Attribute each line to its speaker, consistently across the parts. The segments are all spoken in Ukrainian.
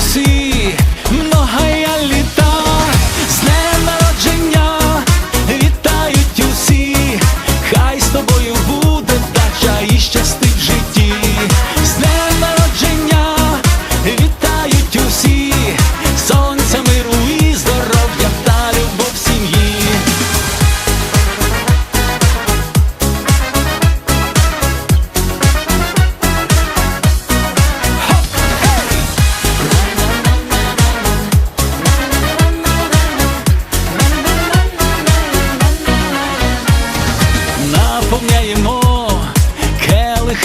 Speaker 1: see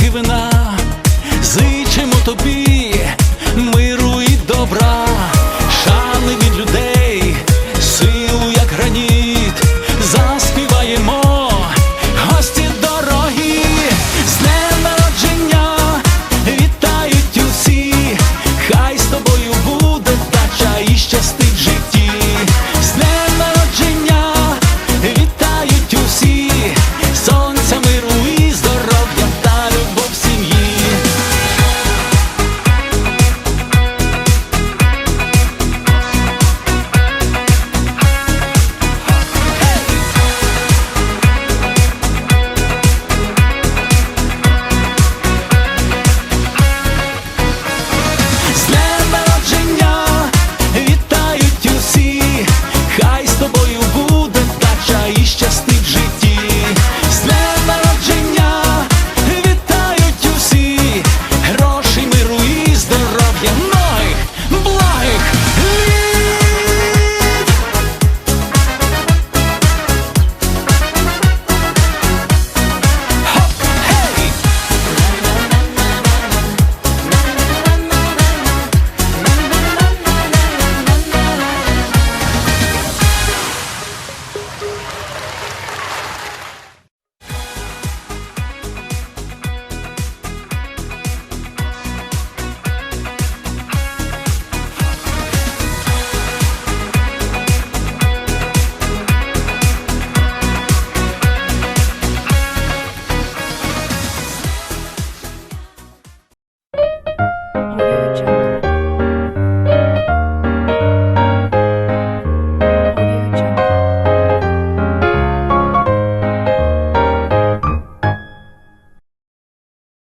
Speaker 1: келихи вина, зичимо тобі e o